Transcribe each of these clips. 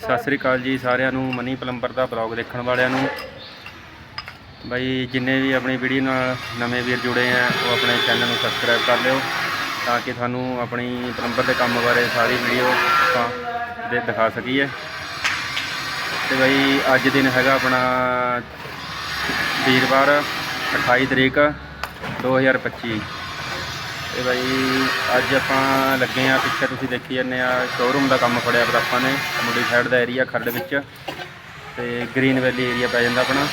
ਸਤਿ ਸ੍ਰੀ ਅਕਾਲ ਜੀ ਸਾਰਿਆਂ ਨੂੰ, ਮਨੀ ਪਲੰਬਰ ਦਾ ਬਲੌਗ ਦੇਖਣ ਵਾਲਿਆਂ ਨੂੰ। ਬਾਈ, ਜਿੰਨੇ ਵੀ ਆਪਣੀ ਵੀਡੀਓ ਨਾਲ ਨਵੇਂ ਵੀਰ ਜੁੜੇ ਆ, ਉਹ ਆਪਣੇ ਚੈਨਲ ਨੂੰ ਸਬਸਕ੍ਰਾਈਬ ਕਰ ਲਿਓ ਤਾਂ ਕਿ ਤੁਹਾਨੂੰ ਆਪਣੀ ਪਲੰਬਰ ਦੇ ਕੰਮ ਬਾਰੇ ਸਾਰੀ ਵੀਡੀਓ ਆਪਾਂ ਦੇ ਦਿਖਾ ਸਕੀਏ। ਤੇ ਬਾਈ, ਅੱਜ ਦਿਨ ਹੈਗਾ ਆਪਣਾ ਵੀਰਵਾਰ 28 ਤਰੀਕ 2025 ਤੇ ਬਾਈ ਅੱਜ ਆਪਾਂ ਲੱਗੇ ਆ ਪਿੱਛੇ ਤੁਸੀਂ ਦੇਖੀ ਜਾਂਦੇ ਆ ਸ਼ੋਰੂਮ ਦਾ ਕੰਮ ਫੜਿਆ ਪਰ ਆਪਾਂ ਨੇ, ਮੁੰਡੀ ਸਾਈਡ ਦਾ ਏਰੀਆ ਖਰੜ ਵਿੱਚ ਤੇ ਗ੍ਰੀਨ ਵੈਲੀ ਏਰੀਆ ਪੈ ਜਾਂਦਾ ਆਪਣਾ।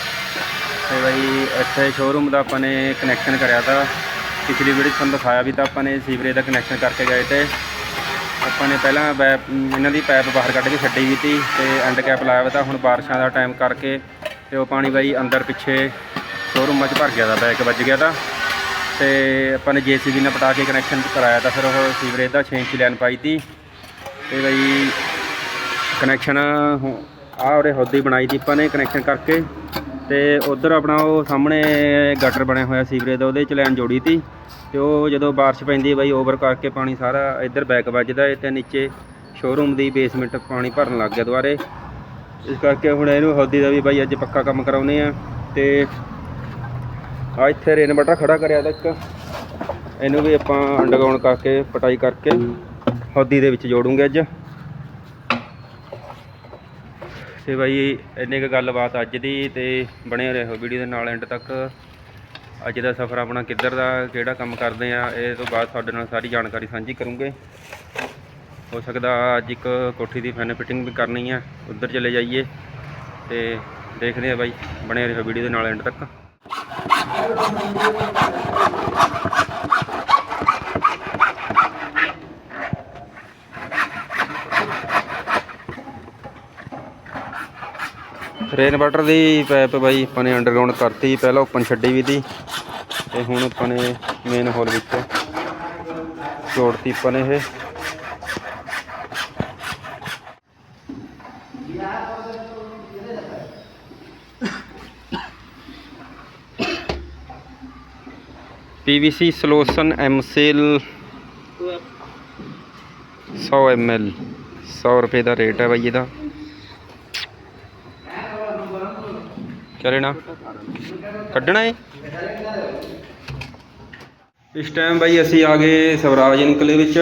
ਤੇ ਬਾਈ ਇੱਥੇ ਸ਼ੋਰੂਮ ਦਾ ਆਪਾਂ ਨੇ ਕਨੈਕਸ਼ਨ ਕਰਿਆ ਤਾਂ। ਪਿਛਲੀ ਵੀਡੀਓ ਤੁਹਾਨੂੰ ਦਿਖਾਇਆ ਵੀ ਤਾਂ ਆਪਾਂ ਨੇ ਸੀਵਰੇਜ ਦਾ ਕਨੈਕਸ਼ਨ ਕਰਕੇ ਗਏ ਤੇ ਆਪਾਂ ਨੇ ਪਹਿਲਾਂ ਪੈਪ ਇਹਨਾਂ ਦੀ ਪਾਈਪ ਬਾਹਰ ਕੱਢ ਕੇ ਛੱਡੀ ਵੀ ਤੀ ਤੇ ਐਂਡ ਕੈਪ ਲਾਇਆ ਵਾ ਤਾਂ। ਹੁਣ ਬਾਰਿਸ਼ਾਂ ਦਾ ਟਾਈਮ ਕਰਕੇ ਤੇ ਉਹ ਪਾਣੀ ਬਾਈ ਅੰਦਰ ਪਿੱਛੇ ਸ਼ੋਰੂਮਾਂ 'ਚ ਭਰ ਗਿਆ ਦਾ ਬੈਕ ਵੱਜ ਗਿਆ ਤਾਂ। ਤੇ ਆਪਾਂ ਨੇ ਜੀਸੀਬੀ ਨਾਲ ਪਟਾ ਕੇ ਕਨੈਕਸ਼ਨ ਕਰਾਇਆ ਤਾਂ ਫਿਰ ਉਹ ਸੀਵਰੇਜ ਦਾ 6 ਇੰਚੀ ਲਾਈਨ ਪਾਈ ਤੀ। ਤੇ ਬਈ ਕਨੈਕਸ਼ਨ ਆ ਉਹਦੇ ਹੌਦੀ ਬਣਾਈ ਤੀ ਆਪਾਂ ਨੇ ਕਨੈਕਸ਼ਨ ਕਰਕੇ। ਤੇ ਉਧਰ ਆਪਣਾ ਉਹ ਸਾਹਮਣੇ ਗਟਰ ਬਣਿਆ ਹੋਇਆ ਸੀਵਰੇਜ ਦਾ, ਉਹਦੇ ਚ ਲਾਈਨ ਜੋੜੀ ਤੀ। ਤੇ ਉਹ ਜਦੋਂ ਬਾਰਿਸ਼ ਪੈਂਦੀ ਬਈ ਓਵਰ ਕਰਕੇ ਪਾਣੀ ਸਾਰਾ ਇੱਧਰ ਬੈਕ ਵੱਜਦਾ ਹੈ ਤੇ ਨੀਚੇ ਸ਼ੋਰੂਮ ਦੀ ਬੇਸਮੈਂਟ ਪਾਣੀ ਭਰਨ ਲੱਗ ਗਿਆ ਦੁਬਾਰੇ। ਇਸ ਕਰਕੇ ਹੁਣ ਇਹਨੂੰ ਹੌਦੀ ਦਾ ਵੀ ਬਾਈ ਅੱਜ ਪੱਕਾ ਕੰਮ ਕਰਾਉਨੇ ਆ ਤੇ ਆ ਇੱਥੇ ਰੇਨ ਬਟਰ ਖੜਾ ਕਰਿਆ ਤਾਂ ਇੱਕ। ਇਹਨੂੰ ਵੀ ਆਪਾਂ ਅੰਡਰਗਰਾਉਂਡ ਕਰਕੇ, ਪਟਾਈ ਕਰਕੇ ਹੌਦੀ ਦੇ ਵਿੱਚ ਜੋੜੂਗੇ ਅੱਜ। ਤੇ ਬਾਈ, ਇੰਨੀ ਕੁ ਗੱਲਬਾਤ ਅੱਜ ਦੀ ਤੇ ਬਣੇ ਰਹੋ ਵੀਡੀਓ ਦੇ ਨਾਲ ਐਂਡ ਤੱਕ। ਅੱਜ ਦਾ ਸਫ਼ਰ ਆਪਣਾ ਕਿੱਧਰ ਦਾ, ਕਿਹੜਾ ਕੰਮ ਕਰਦੇ ਆ, ਇਹ ਤੋਂ ਬਾਅਦ ਤੁਹਾਡੇ ਨਾਲ ਸਾਰੀ ਜਾਣਕਾਰੀ ਸਾਂਝੀ ਕਰੂੰਗੇ। ਹੋ ਸਕਦਾ ਅੱਜ ਇੱਕ ਕੋਠੀ ਦੀ ਫੈਨ ਫਿਟਿੰਗ ਵੀ ਕਰਨੀ ਆ, ਉੱਧਰ ਚਲੇ ਜਾਈਏ। ਤੇ ਦੇਖਦੇ ਆ ਬਾਈ, ਬਣੇ ਰਹੋ ਵੀਡੀਓ ਦੇ ਨਾਲ ਐਂਡ ਤੱਕ। ਰੇਨ ਵਾਟਰ ਦੀ ਪਾਈਪ ਬਾਈ ਆਪਾਂ ਨੇ ਅੰਡਰਗਰਾਉਂਡ ਕਰਤੀ, ਪਹਿਲਾਂ ਓਪਨ ਛੱਡੀ ਵੀ ਤੀ ਤੇ ਹੁਣ ਆਪਾਂ ਨੇ ਮੇਨ ਹੋਲ ਵਿੱਚ ਜੋੜਤੀ ਆਪਾਂ ਨੇ ਇਹ। PVC solution MCL 100 ml 100 ਰੁਪਏ ਦਾ ਰੇਟ ਹੈ ਬਾਈ ਇਹਦਾ। ਕਿਆ ਲੈਣਾ? ਕੱਢਣਾ ਏ? ਇਸ ਟਾਈਮ ਬਾਈ ਅਸੀਂ ਆ ਗਏ ਸਵਰਾਜ ਇਨਕਲੇ ਵਿੱਚ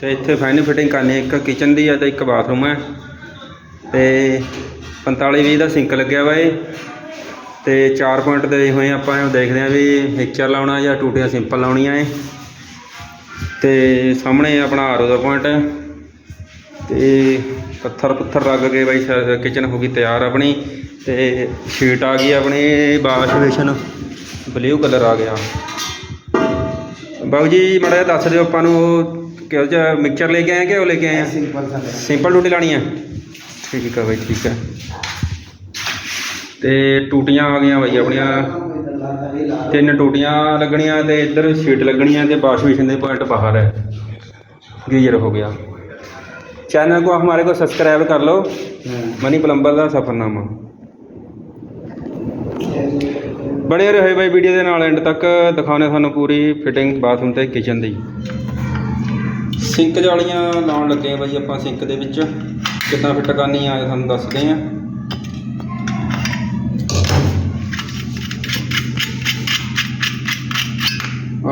ਤੇ ਇੱਥੇ ਫਾਈਨਲ ਫਿਟਿੰਗ ਕਰਨੀ ਇੱਕ ਕਿਚਨ ਦੀ ਹੈ ਤੇ ਇੱਕ ਬਾਥਰੂਮ ਹੈ। ਤੇ 45 20 ਦਾ ਸਿੰਕ ਲੱਗਿਆ ਵਾ ਏ ਤੇ 4 ਪੁਆਇੰਟ ਦੇ ਹੋਏ ਆਪਾਂ ਇਹ ਦੇਖਦੇ ਹਾਂ ਵੀ ਮਿਕਸਚਰ ਲਾਉਣਾ ਜਾਂ ਟੂਟੀਆਂ ਸਿੰਪਲ ਲਾਉਣੀਆਂ ਏ ਤੇ ਸਾਹਮਣੇ ਆਪਣਾ ਆਰਓ ਦਾ ਪੁਆਇੰਟ। ਹੈ ਤੇ ਪੱਥਰ ਪੁੱਥਰ ਲੱਗ ਕੇ ਬਾਈ ਕਿਚਨ ਹੋ ਗਈ ਤਿਆਰ ਆਪਣੀ। ਤੇ ਸ਼ੀਟ ਆ ਗਈ ਆਪਣੀ ਵਾਸ਼ ਬੇਸ਼ਨ ਬਲੂ ਕਲਰ ਆ ਗਿਆ। ਬਾਬੂ ਜੀ ਮਾੜਾ ਦੱਸ ਦਿਓ ਆਪਾਂ ਨੂੰ ਉਹ ਕਿਹੋ ਜਿਹਾ ਮਿਕਸਚਰ ਲੈ ਕੇ ਆਏ ਕਿ ਉਹ ਲੈ ਕੇ ਆਏ ਆ? ਸਿੰਪਲ ਸਿੰਪਲ ਟੂਟੀ ਲਾਣੀ ਆ। ਠੀਕ ਆ ਬਾਈ ਠੀਕ ਆ। ਤੇ ਟੂਟੀਆਂ ਆ ਗਈਆਂ ਬਾਈ ਆਪਣੀਆਂ ਤਿੰਨ ਟੂਟੀਆਂ ਲੱਗਣੀਆਂ ਤੇ ਇੱਧਰ ਸ਼ੀਟ ਲੱਗਣੀਆਂ ਤੇ ਵਾਸ਼ ਬੇਸ਼ਨ ਦੇ ਪੁਆਇੰਟ ਬਾਹਰ ਹੈ ਗੀਜ਼ਰ ਹੋ ਗਿਆ चैनल को हमारे को सब्सक्राइब कर लो मनी प्लम्बर ਦਾ ਸਫਰਨਾਮਾ ਬਣੇ ਰਹੇ ਬਾਈ ਵੀਡੀਓ ਦੇ ਨਾਲ ਐਂਡ ਤੱਕ ਦਿਖਾਉਣੇ ਤੁਹਾਨੂੰ ਪੂਰੀ ਫਿਟਿੰਗ ਬਾਥਰੂਮ ਤੇ ਕਿਚਨ ਦੀ ਸਿੰਕ ਜਾਲੀਆਂ ਲਾਉਣ ਲੱਗੇ ਆ ਬਾਈ ਆਪਾਂ ਸਿੰਕ ਦੇ ਵਿੱਚ ਕਿੱਦਾਂ ਫਿੱਟ ਕਰਨੀ ਆ ਇਹ ਤੁਹਾਨੂੰ ਦੱਸਦੇ ਆ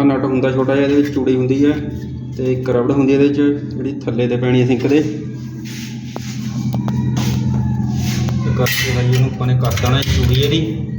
ਆ ਨਟ ਹੁੰਦਾ ਛੋਟਾ ਜਿਹਾ, ਇਹਦੇ ਵਿੱਚ ਚੂੜੀ ਹੁੰਦੀ ਹੈ ਤੇ ਇੱਕ ਰਬੜ ਹੁੰਦੀ ਹੈ ਇਹਦੇ ਵਿੱਚ, ਜਿਹੜੀ ਥੱਲੇ ਤੇ ਪੈਣੀ ਹੈ ਸਿੰਕ ਦੇ। ਕਰਕੇ ਬਾਈ, ਇਹਨੂੰ ਆਪਾਂ ਨੇ ਕਰ ਦੇਣਾ ਚੂੜੀ ਇਹਦੀ।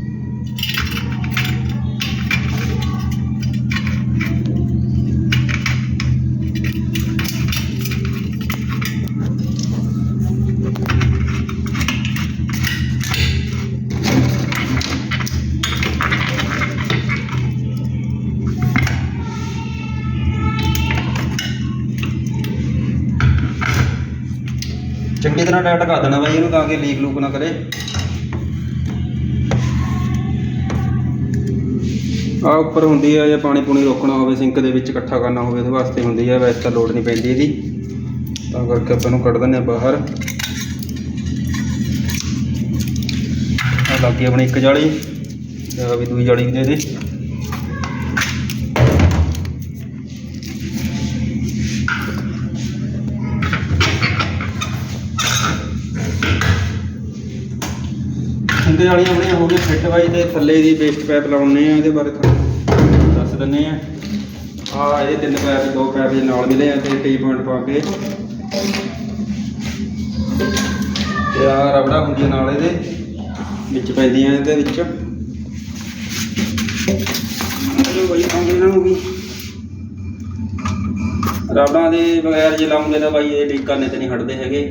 ਚੰਗੀ ਟਾਈਟ ਕਰ ਦੇਣਾ ਬਾਈ, ਇਹਨੂੰ ਤਾਂ ਕਿ ਲੀਕ ਲੂਕ ਨਾ ਕਰੇ। ਆ ਉੱਪਰ ਹੁੰਦੀ ਹੈ ਜੇ ਪਾਣੀ ਪੂਣੀ ਰੋਕਣਾ ਹੋਵੇ, ਸਿੰਕ ਦੇ ਵਿੱਚ ਇਕੱਠਾ ਕਰਨਾ ਹੋਵੇ, ਉਹਦੇ ਵਾਸਤੇ ਹੁੰਦੀ ਹੈ ਵੈਸੇ ਤਾਂ ਲੋਡ ਨਹੀਂ ਪੈਂਦੀ ਇਹਦੀ। ਤਾਂ ਕਰਕੇ ਆਪਾਂ ਨੂੰ ਕੱਢ ਦਿੰਦੇ ਆ ਬਾਹਰ। ਆ ਲੱਗੀ ਆਪਣੀ ਇੱਕ ਜਾਲੀ। ਤੇ ਆ ਵੀ ਦੂਜੀ ਜਾਲੀ ਵੀ ਦੇ ਦੇ ਵਾਲੀਆਂ ਆਪਣੀਆਂ ਹੋ ਗਈਆਂ ਫਿੱਟ ਬਾਈ ਤੇ ਥੱਲੇ ਦੀ ਵੇਸਟ ਪਾਈਪ ਲਾਉਣੇ ਆ ਇਹਦੇ ਬਾਰੇ ਤੁਹਾਨੂੰ ਦੱਸ ਦਿੰਨੇ ਆ। ਆ ਇਹ ਤਿੰਨ ਪਾਈਪ ਦੋ ਪਾਈਪ ਦੇ ਨਾਲ ਮਿਲੇ ਆ ਤੇ ਟੀ ਪੁਆਇੰਟ ਪਾ ਕੇ। ਤੇ ਆ ਰਬੜਾ ਹੁੰਦੀਆਂ ਨਾਲ ਇਹਦੇ ਵਿੱਚ ਪੈਂਦੀਆਂ ਇਹਦੇ ਵਿੱਚ। ਚਲੋ ਬਾਈ ਆਉਂਦੇ ਇਹਨਾਂ ਨੂੰ ਵੀ। ਰਬੜਾਂ ਦੇ ਬਗੈਰ ਜੇ ਲਾਉਂਗੇ ਤਾਂ ਬਾਈ ਇਹ ਲੀਕ ਕਰਨੇ ਤੇ ਨਹੀਂ ਹਟਦੇ ਹੈਗੇ।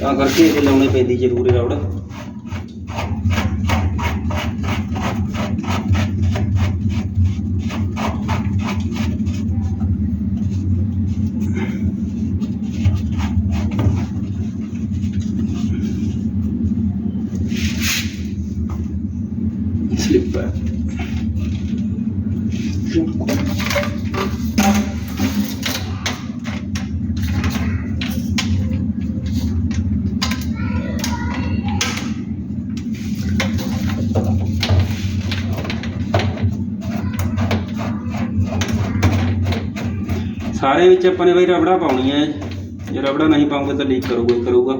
ਤਾਂ ਕਰਕੇ ਇਹ ਲਾਉਣੀ ਪੈਂਦੀ ਜ਼ਰੂਰ ਹੈ ਰਬੜ। ਸਾਰੇ ਵਿੱਚ ਆਪਾਂ ਨੇ ਬਈ ਰਬੜਾ ਪਾਉਣੀਆਂ ਹੈ ਜੇ ਰਬੜਾ ਨਹੀਂ ਪਾਉਂਗੇ ਤਾਂ ਲੀਕ ਕਰੂਗਾ ਹੀ ਕਰੂਗਾ।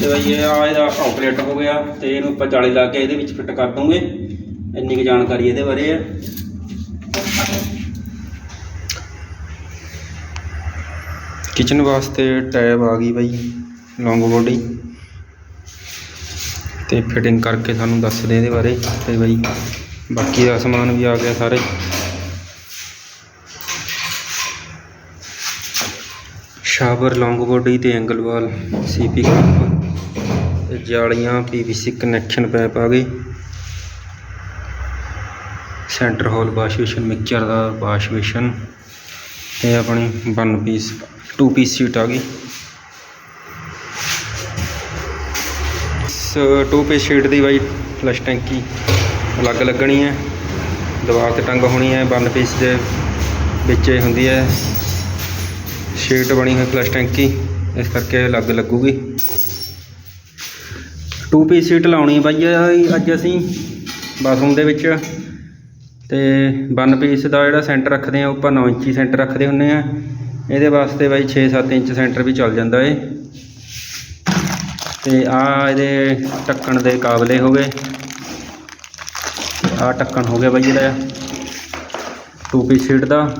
ਤੇ ਬਈ ਇਹ ਆ ਇਹਦਾ ਆਊਟਲੈਟ ਹੋ ਗਿਆ ਤੇ ਇਹਨੂੰ ਆਪਾਂ ਜਾਲੀ ਲਾ ਕੇ ਇਹਦੇ ਵਿੱਚ ਫਿੱਟ ਕਰ ਦੂੰਗੇ। ਇੰਨੀ ਕੁ ਜਾਣਕਾਰੀ ਇਹਦੇ ਬਾਰੇ ਹੈ ਕਿਚਨ ਵਾਸਤੇ ਟੈਬ ਆ ਗਈ ਬਾਈ ਲੌਂਗ ਬੋਡੀ ਤੇ ਫਿਟਿੰਗ ਕਰਕੇ ਸਾਨੂੰ ਦੱਸਦੇ ਇਹਦੇ ਬਾਰੇ, ਤੇ ਬਾਈ ਬਾਕੀ ਦਾ ਸਮਾਨ ਵੀ ਆ ਗਿਆ ਸਾਰੇ। ਸ਼ਾਵਰ ਲੌਂਗ ਬੋਡੀ ਤੇ ਐਂਗਲ ਵਾਲ ਸੀਪੀ ਕੱਪ ਤੇ ਜਾਲੀਆਂ ਪੀਵੀਸੀ ਕਨੈਕਸ਼ਨ ਪੈਪ ਆ ਗਈ centre hole wash basin mixture ਦਾ ਵਾਸ਼ ਬੇਸ਼ਨ ਤੇ ਆਪਣੀ 1 ਪੀਸ 2 ਪੀਸ ਸੀਟ ਆ ਗਈ। ਸੋ 2 ਪੀਸ ਸ਼ੀਟ ਦੀ ਬਾਈ ਫਲਸ਼ ਟੈਂਕੀ ਅਲੱਗ ਲੱਗਣੀ ਹੈ। ਦੀਵਾਰ ਤੇ ਟੰਗ ਹੋਣੀ ਹੈ 1 ਪੀਸ ਦੇ ਵਿੱਚ ਹੀ ਹੁੰਦੀ ਹੈ। ਸ਼ੀਟ ਬਣੀ ਹੋਈ ਫਲਸ਼ ਟੈਂਕੀ, ਇਸ ਕਰਕੇ ਅਲੱਗ ਲੱਗੂਗੀ। ਟੂ ਪੀਸ ਸੀਟ ਲਾਉਣੀ ਬਾਈ ਅੱਜ ਅਸੀਂ ਬਾਥਰੂਮ ਦੇ ਵਿੱਚ। ਤੇ 1 ਪੀਸ ਦਾ ਜਿਹੜਾ ਸੈਂਟਰ ਰੱਖਦੇ ਆ ਉੱਪਰ 9 ਇੰਚੀ ਸੈਂਟਰ ਰੱਖਦੇ ਹੁੰਨੇ ਆ ਇਹਦੇ ਵਾਸਤੇ ਬਾਈ 6-7 ਇੰਚ ਸੈਂਟਰ ਵੀ ਚੱਲ ਜਾਂਦਾ ਏ। ਤੇ ਆ ਇਹਦੇ ਢੱਕਣ ਦੇ ਕਾਬਲੇ ਹੋ ਗਏ। ਆ ਢੱਕਣ ਹੋ ਗਿਆ ਬਾਈ ਇਹਦਾ ਟੂ ਪੀ ਸੀਟ ਦਾ।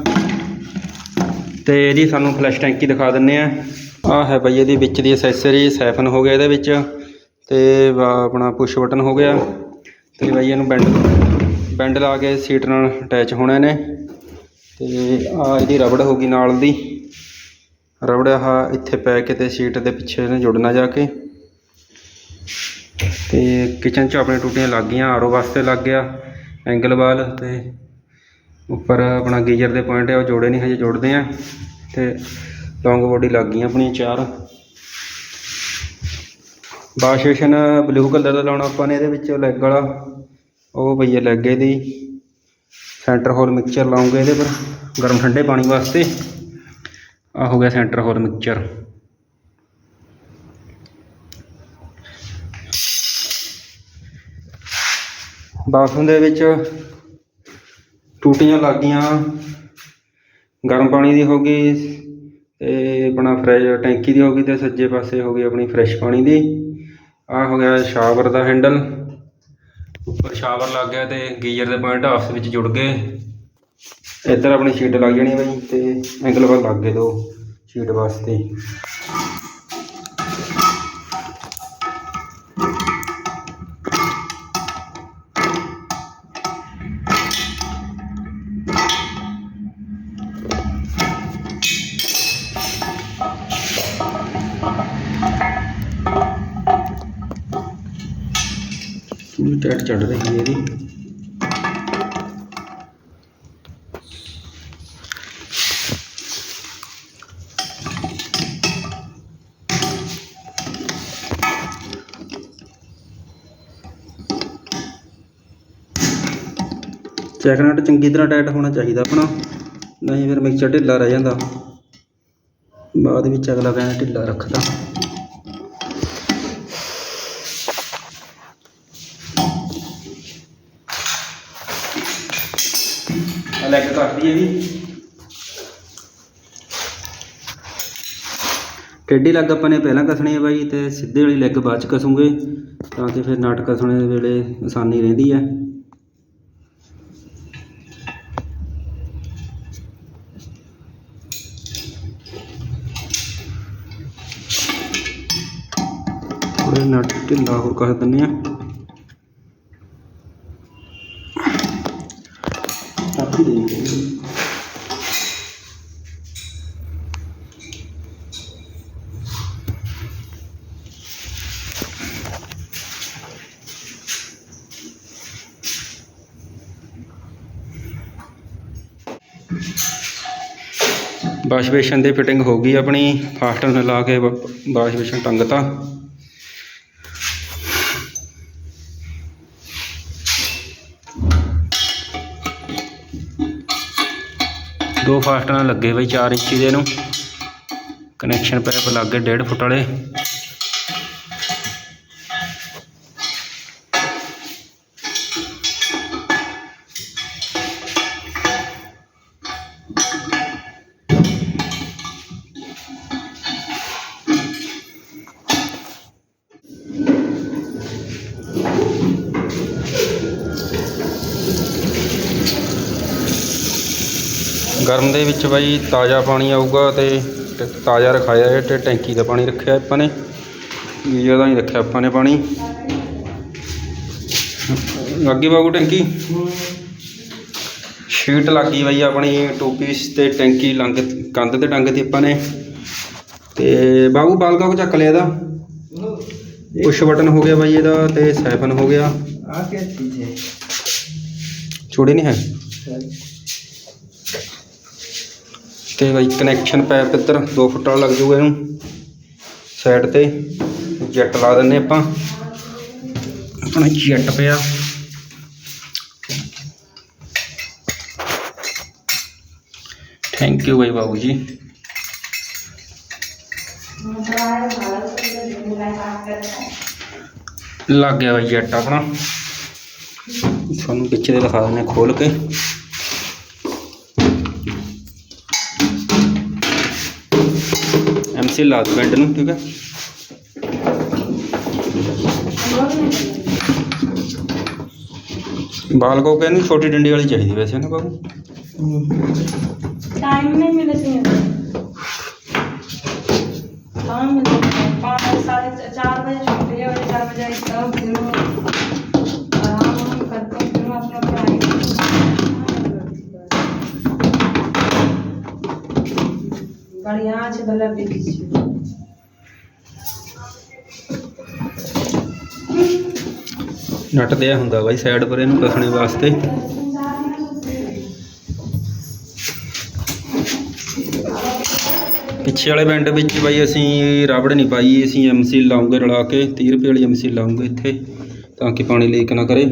ਤੇ ਇਹਦੀ ਸਾਨੂੰ ਫਲੈਸ਼ ਟੈਂਕੀ ਦਿਖਾ ਦਿੰਨੇ ਆ। ਆ ਹੈ ਬਾਈ ਇਹਦੀ ਵਿੱਚ ਦੀ ਐਸੈਸਰੀ ਸੈਫਨ ਹੋ ਗਿਆ ਇਹਦੇ ਵਿੱਚ। ਤੇ ਵਾ- ਆਪਣਾ ਪੁਸ਼ ਬਟਨ ਹੋ ਗਿਆ। ਤੇ ਬਾਈ ਇਹਨੂੰ ਬੈਂਡ ਬੈਂਡ ਲਾ ਕੇ ਸੀਟ ਨਾਲ ਅਟੈਚ ਹੋਣੇ ਨੇ ਤੇ ਆ ਇਹਦੀ ਰਬੜ ਹੋ ਗਈ ਨਾਲ ਦੀ। ਰਬੜ ਆਹ ਇੱਥੇ ਪੈ ਕੇ ਤੇ ਸੀਟ ਦੇ ਪਿੱਛੇ ਇਹਨੇ ਜੁੜਨਾ ਜਾ ਕੇ। ਤੇ ਕਿਚਨ 'ਚ ਆਪਣੇ ਟੂਟੀਆਂ ਲੱਗ ਗਈਆਂ ਆਰਓ ਵਾਸਤੇ ਲੱਗ ਗਿਆ ਐਂਗਲ ਵਾਲ ਤੇ ਉੱਪਰ ਆਪਣਾ ਗੀਜ਼ਰ ਦੇ ਪੁਆਇੰਟ ਹੈ ਉਹ ਜੋੜੇ ਨਹੀਂ ਹਜੇ ਜੋੜਦੇ ਆ। ਤੇ ਲੌਂਗ ਬੋਡੀ ਲੱਗ ਗਈਆਂ ਆਪਣੀਆਂ ਚਾਰ। ਵਾਸ਼ ਬੇਸ਼ਨ ਬਲੂ ਕਲਰ ਦਾ ਲਾਉਣਾ ਆਪਾਂ ਨੇ ਇਹਦੇ ਵਿੱਚ ਲੈਗ ਵਾਲਾ, ਉਹ ਪਈ ਹੈ ਲੈਗ ਇਹਦੀ। ਸੈਂਟਰ ਹੋਲ ਮਿਕਸਚਰ ਲਾਉਂਗੇ ਇਹਦੇ ਪਰ, ਗਰਮ ਠੰਡੇ ਪਾਣੀ ਵਾਸਤੇ। ਆ ਹੋ ਗਿਆ ਸੈਂਟਰ ਹੋਲ ਮਿਕਸਚਰ। ਬਾਥਰੂਮ ਦੇ ਵਿੱਚ ਟੂਟੀਆਂ ਲੱਗ ਗਈਆਂ। ਗਰਮ ਪਾਣੀ ਦੀ ਹੋ ਗਈ ਤੇ ਆਪਣਾ ਫਰੈਸ਼ ਟੈਂਕੀ ਦੀ ਹੋ ਗਈ ਤੇ ਸੱਜੇ ਪਾਸੇ ਹੋ ਗਈ ਆਪਣੀ ਫਰੈਸ਼ ਪਾਣੀ ਦੀ। ਆ ਹੋ ਗਿਆ ਸ਼ਾਵਰ ਦਾ ਹੈਂਡਲ। ਉੱਪਰ ਸ਼ਾਵਰ ਲੱਗ ਗਿਆ ਤੇ ਗੀਜ਼ਰ ਦੇ ਪੁਆਇੰਟ ਆਪਸ ਵਿੱਚ ਜੁੜ ਗਏ। ਇੱਧਰ ਆਪਣੀ ਸ਼ੀਟ ਲੱਗ ਜਾਣੀ ਬਾਈ, ਤੇ ਐਂਗਲ ਵੱਲ ਲੱਗ ਗਏ ਦੋ ਸ਼ੀਟ ਵਾਸਤੇ। ਪੂਰੀ ਚੜ ਰਹੀ ਹੈ ਇਹਦੀ। ਚੈਕ ਨਟ ਚੰਗੀ ਤਰ੍ਹਾਂ ਟਾਈਟ ਹੋਣਾ ਚਾਹੀਦਾ ਆਪਣਾ। ਨਹੀਂ ਫਿਰ ਮਿਕਸਚਰ ਢਿੱਲਾ ਰਹਿ ਜਾਂਦਾ। ਬਾਅਦ ਵਿੱਚ ਅਗਲਾ ਕਹਿੰਦਾ ਢਿੱਲਾ ਰੱਖਦਾ ਆ ਲੈਗ ਕੱਟ ਦਈਏ ਜੀ। ਟੇਢੀ ਲੱਗ ਆਪਾਂ ਨੇ ਪਹਿਲਾਂ ਕਸਣੀ ਹੈ ਬਾਈ ਤੇ ਸਿੱਧੇ ਵਾਲੀ ਲੈਗ ਬਾਅਦ ਚ ਕਸੂਗੇ। ਤਾਂ ਕਿ ਫਿਰ ਨਾਟਕ ਕਸਣੇ ਵੇਲੇ ਆਸਾਨੀ ਰਹਿੰਦੀ ਹੈ। ਥੋੜੇ ਨਟ ਢਿੱਲਾ ਹੋਰ ਕਰ ਦਿੰਦੇ ਆ ਕਾਫੀ ਦੇ ਵਾਸ਼ ਬੇਸ਼ਨ ਦੀ ਫਿਟਿੰਗ ਹੋ ਗਈ ਆਪਣੀ। ਫਾਸਟਨਰ ਲਾ ਕੇ ਵਾਸ਼ ਬੇਸ਼ਨ ਟੰਗਤਾ ਦੋ ਫਾਸਟਨਰ ਲੱਗੇ ਬਈ 4 ਇੰਚੀ ਦੇ ਨੂੰ। ਕਨੈਕਸ਼ਨ ਪੈਪ ਲੱਗੇ 1.5 ਫੁੱਟ ਵਾਲੇ। ਗਰਮ ਦੇ ਵਿੱਚ ਬਾਈ ਤਾਜ਼ਾ ਪਾਣੀ ਆਊਗਾ ਤੇ ਤਾਜ਼ਾ ਰਖਾਇਆ ਹੈ ਤੇ ਟੈਂਕੀ ਦਾ ਪਾਣੀ ਰੱਖਿਆ ਆਪਾਂ ਨੇ। ਗੀਜ਼ਰ ਦਾ ਹੀ ਰੱਖਿਆ ਆਪਾਂ ਨੇ ਪਾਣੀ। ਲੱਗੀ ਬਾਗੂ ਟੈਂਕੀ? ਸ਼ੀਟ ਲੱਗੀ ਬਾਈ ਆਪਣੀ ਟੋਪੀਸ ਤੇ ਟੈਂਕੀ ਲੰਗ ਕੰਧ ਤੇ ਡੰਗ ਤੇ ਆਪਾਂ ਨੇ। ਤੇ ਬਾਗੂ ਬਾਲਕਾ ਕੋ ਚੱਕ ਲਿਆ ਇਹਦਾ? ਪੁਸ਼ ਬਟਨ ਹੋ ਗਿਆ ਬਾਈ ਇਹਦਾ ਤੇ ਸੈਫਨ ਹੋ ਗਿਆ। ਆ ਕੀ ਚੀਜ਼ ਹੈ? ਛੋੜੇ ਨਹੀਂ ਹੈ? ਤੇ ਬਾਈ ਕਨੈਕਸ਼ਨ ਪੈਪ ਇੱਧਰ 2 ਫੁੱਟ ਵਾਲਾ ਲੱਗ ਜਾਊਗਾ ਇਹਨੂੰ। ਸਾਈਡ ਤੇ ਜੈਟ ਲਾ ਦਿੰਨੇ ਆਪਾਂ। ਆਪਣਾ ਜੈਟ ਪਿਆ। ਥੈਂਕ ਯੂ ਬਾਈ ਬਾਬੂ ਜੀ। ਲੱਗ ਗਿਆ ਬਾਈ ਜੈਟ ਆਪਣਾ। ਤੁਹਾਨੂੰ ਪਿੱਛੇ ਦੇ ਦਿਖਾ ਦਿੰਦੇ ਹਾਂ ਖੋਲ ਕੇ। ਇਸੇ ਲਾਸਟ ਬੈਂਡ ਨੂੰ, ਠੀਕ ਹੈ? ਬਾਲ ਕੋ ਕਹਿੰਦੇ ਛੋਟੀ ਡੰਡੀ ਵਾਲੀ ਚਾਹੀਦੀ ਵੈਸੇ ਨਾ ਬਾਬੂ। ਟਾਈਮ ਨਹੀਂ ਮਿਲੇ ਸੀ ਹਾਂ ਮਿਲੇ 5 4:30 ਵਜੇ ਛੁੱਟੀ ਹੋ ਜਾਂਦੀ 4 ਵਜੇ ਆਈ ਤਾਂ de la bénédiction. ਨਟ ਦਿਆ ਹੁੰਦਾ ਬਾਈ ਸਾਈਡ ਪਰ ਇਹਨੂੰ ਕਸਣੇ ਵਾਸਤੇ ਪਿੱਛੇ ਵਾਲੇ ਪਿੰਡ ਵਿੱਚ ਬਾਈ ਅਸੀਂ ਰਾਬੜ ਨਹੀਂ ਪਾਈ, ਅਸੀਂ ਐਮਸੀ ਲਾਉਂਗੇ ਰਲਾ ਕੇ 30 ਰੁਪਏ ਵਾਲੀ ਐਮਸੀ ਲਾਉਂਗੇ ਇੱਥੇ, ਤਾਂ ਕਿ ਪਾਣੀ ਲੀਕ ਨਾ ਕਰੇ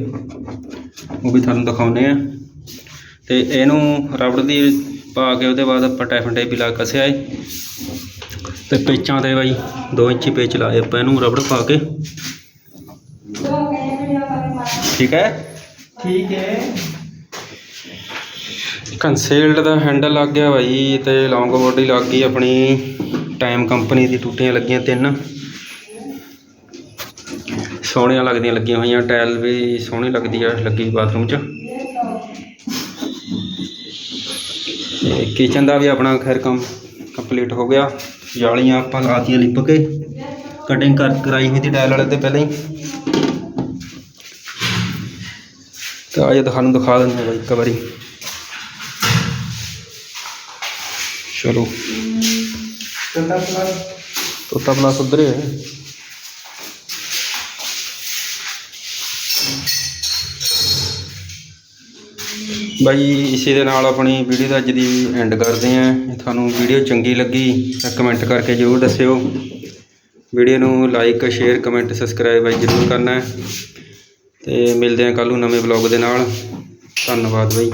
ਉਹ ਵੀ ਤੁਹਾਨੂੰ ਦਿਖਾਉਨੇ ਆ ਤੇ ਇਹਨੂੰ ਰਾਬੜ ਦੀ ਪਾ ਕੇ ਉਹਦੇ ਬਾਅਦ ਆਪਾਂ ਟੈਫਨ ਟੇਪ ਵੀ ਲਾ ਕਸਿਆ ਏ। ਤੇ ਪੇਚਾਂ ਤੇ ਬਾਈ 2 ਇੰਚੀ ਪੇਚ ਲਾਏ ਆਪਾਂ ਇਹਨੂੰ ਰਬੜ ਪਾ ਕੇ। ਠੀਕ ਹੈ? ਠੀਕ ਹੈ। ਕੰਸੀਲਡ ਦਾ ਹੈਂਡਲ ਲੱਗ ਗਿਆ ਬਾਈ ਤੇ ਲੌਂਗ ਬੋਡੀ ਲੱਗ ਗਈ ਆਪਣੀ। ਟਾਈਮ ਕੰਪਨੀ ਦੀ ਟੂਟੀਆਂ ਲੱਗੀਆਂ ਤਿੰਨ। ਸੋਹਣੀਆਂ ਲੱਗਦੀਆਂ ਲੱਗੀਆਂ ਹੋਈਆਂ ਟਾਇਲ ਵੀ ਸੋਹਣੀ ਲੱਗਦੀ ਆ ਲੱਗੀ ਬਾਥਰੂਮ 'ਚ। ਤੇ ਕਿਚਨ ਦਾ ਵੀ ਆਪਣਾ ਖੈਰ ਕੰਮ ਕੰਪਲੀਟ ਹੋ ਗਿਆ। ਜਾਲੀਆਂ ਆਪਾਂ ਲਾਤੀਆਂ ਲਿਪ ਕੇ। ਕਟਿੰਗ ਕਰ ਕਰਾਈ ਹੋਈ ਸੀ ਡਾਇਲ ਵਾਲੇ ਤੇ ਪਹਿਲਾਂ ਹੀ। ਤਾਂ ਅੱਜ ਤੁਹਾਨੂੰ ਦਿਖਾ ਦਿੰਦੇ ਹਾਂ ਇੱਕ ਵਾਰੀ। ਚਲੋ। ਤੋਤਾ ਪਲਾਸ ਉਧਰ ਹੀ ਬਾਈ, ਇਸੇ ਦੇ ਨਾਲ ਆਪਣੀ ਵੀਡੀਓ ਦਾ ਅੱਜ ਦੀ ਐਂਡ ਕਰਦੇ ਆਂ ਤੁਹਾਨੂੰ ਵੀਡੀਓ ਚੰਗੀ ਲੱਗੀ ਤਾਂ ਕਮੈਂਟ ਕਰਕੇ ਜ਼ਰੂਰ ਦੱਸਿਓ। ਵੀਡੀਓ ਨੂੰ ਲਾਈਕ ਸ਼ੇਅਰ ਕਮੈਂਟ ਸਬਸਕ੍ਰਾਈਬ ਬਾਈ ਜ਼ਰੂਰ ਕਰਨਾ ਹੈ। ਤੇ ਮਿਲਦੇ ਆਂ ਕੱਲ੍ਹ ਨੂੰ ਨਵੇਂ ਵਲੌਗ ਦੇ ਨਾਲ। ਧੰਨਵਾਦ ਬਾਈ।